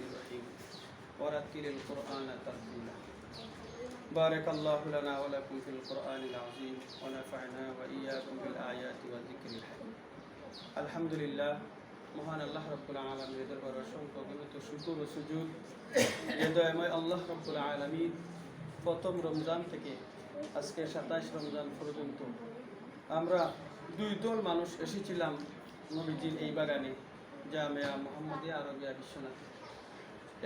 الرحيم ورتل القرآن ترتيلا بارك الله لنا ولكم في القرآن العظيم ونفعنا وإياكم بالآيات والذكر الحكيم الحمد لله মহান আল্লাহ রব্বুল আলমীর দরবার অসংখ্য অগণিত শুকুর ও সুজুদ হৃদয়ময় আল্লাহ রব্বুল আলমী প্রথম রমজান থেকে আজকে সাতাইশ রমজান পর্যন্ত আমরা দুই দল মানুষ এসেছিলাম নবীজির এই বাগানে জামিয়া মোহাম্মদিয়া আরবিয়া বিশ্বনাথ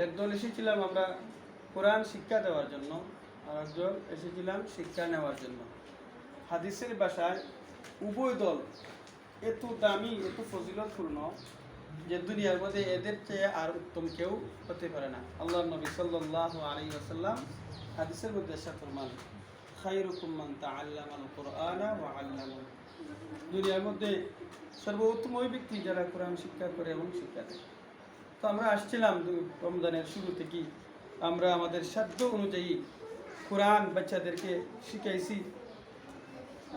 একদল এসেছিলাম আমরা কোরআন শিক্ষা দেওয়ার জন্য, আর একজন এসেছিলাম শিক্ষা নেওয়ার জন্য। হাদিসের বাসায় উভয় দল এত দামি, এত ফজিলতপূর্ণ যে দুনিয়ার মধ্যে এদের চেয়ে আর উত্তম কেউ হতে পারে না। আল্লাহ নবী সাল্লাহ আলী আসাল্লাম হাদিসের মধ্যে এসে ফরমান খাইরুকুম মান তাআল্লামাল কুরআনা ওয়া আল্লামাহু। দুনিয়ার মধ্যে সর্বোত্তম ওই ব্যক্তি যারা কোরআন শিক্ষা করে এবং শিক্ষা দেয়। তো আমরা আসছিলাম রমজানের শুরু থেকেই আমরা আমাদের সাধ্য অনুযায়ী কোরআন বাচ্চাদেরকে শিখাইছি।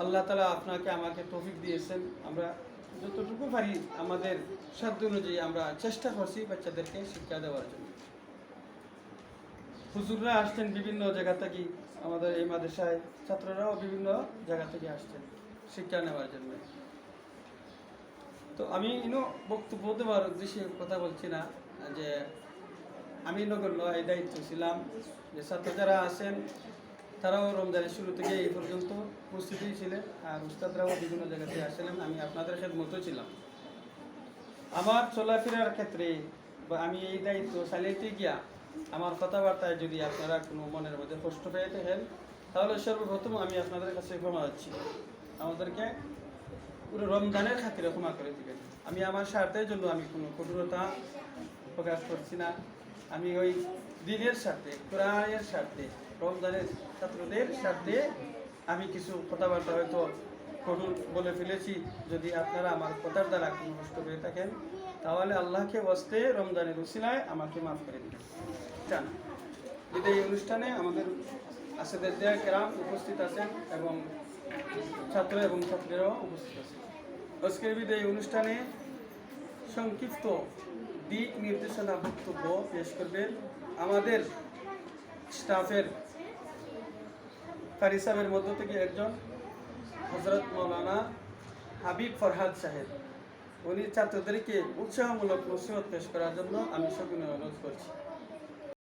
আল্লাহ তালা আপনাকে আমাকে তৌফিক দিয়েছেন। আমরা যতটুকু পারি আমাদের সাধ্য অনুযায়ী আমরা চেষ্টা করছি বাচ্চাদেরকে শিক্ষা দেওয়ার জন্য। হুজুররা আসছেন বিভিন্ন জায়গা থেকে, আমাদের এই মাদ্রাসায় ছাত্ররাও বিভিন্ন জায়গা থেকে আসছেন শিক্ষা নেওয়ার জন্য। তো আমি ইনো বক্তব্য দেওয়ার উদ্দেশ্যে কথা বলছি না, যে আমি নগণ্য এই দায়িত্ব ছিলাম, যে ছাত্র যারা আছেন, তারাও রমজানের শুরু থেকে এই পর্যন্ত প্রস্তুতি ছিলেন আর উস্তাদরাও বিভিন্ন জায়গাতে আসছিলেন আমি আপনাদের সাথে মতো ছিলাম। আমার চলাফেরার ক্ষেত্রে বা আমি এই দায়িত্ব চালাইতে গিয়া আমার কথাবার্তায় যদি আপনারা কোনো মনের মধ্যে কষ্ট পেয়ে থাকেন, তাহলে সর্বপ্রথম আমি আপনাদের কাছে ক্ষমা যাচ্ছি আমাদেরকে রমজানের খাতিরে ক্ষমা করে দিবেন। আমি আমার স্বার্থের জন্য আমি কোনো কঠোরতা প্রকাশ করছি না। আমি ওই দিনের স্বার্থে, কোরআনের স্বার্থে, রমজানের ছাত্রদের স্বার্থে আমি কিছু কথাবার্তা হয়তো কঠোর বলে ফেলেছি। যদি আপনারা আমার কথার দ্বারা কোনো কষ্ট পেয়ে থাকেন, তাহলে আল্লাহকে বসতে রমজানের উসিলায় আমাকে মাফ করে দিন চান। যদি এই অনুষ্ঠানে আমাদের আসাদের কেরাম উপস্থিত আছেন এবং ছাত্র এবং ছাত্রীরাও উপস্থিত আছেন আজকের বিদায় অনুষ্ঠানে সংক্ষিপ্ত দিক নির্দেশনা বক্তব্য পেশ করবেন আমাদের স্টাফের কারি সাহেবের মধ্য থেকে একজন হজরত মৌলানা হাবিব ফরহাদ সাহেব। উনি ছাত্রদেরকে উৎসাহমূলক নসিহত পেশ করার জন্য আমি সকলে অনুরোধ করছি।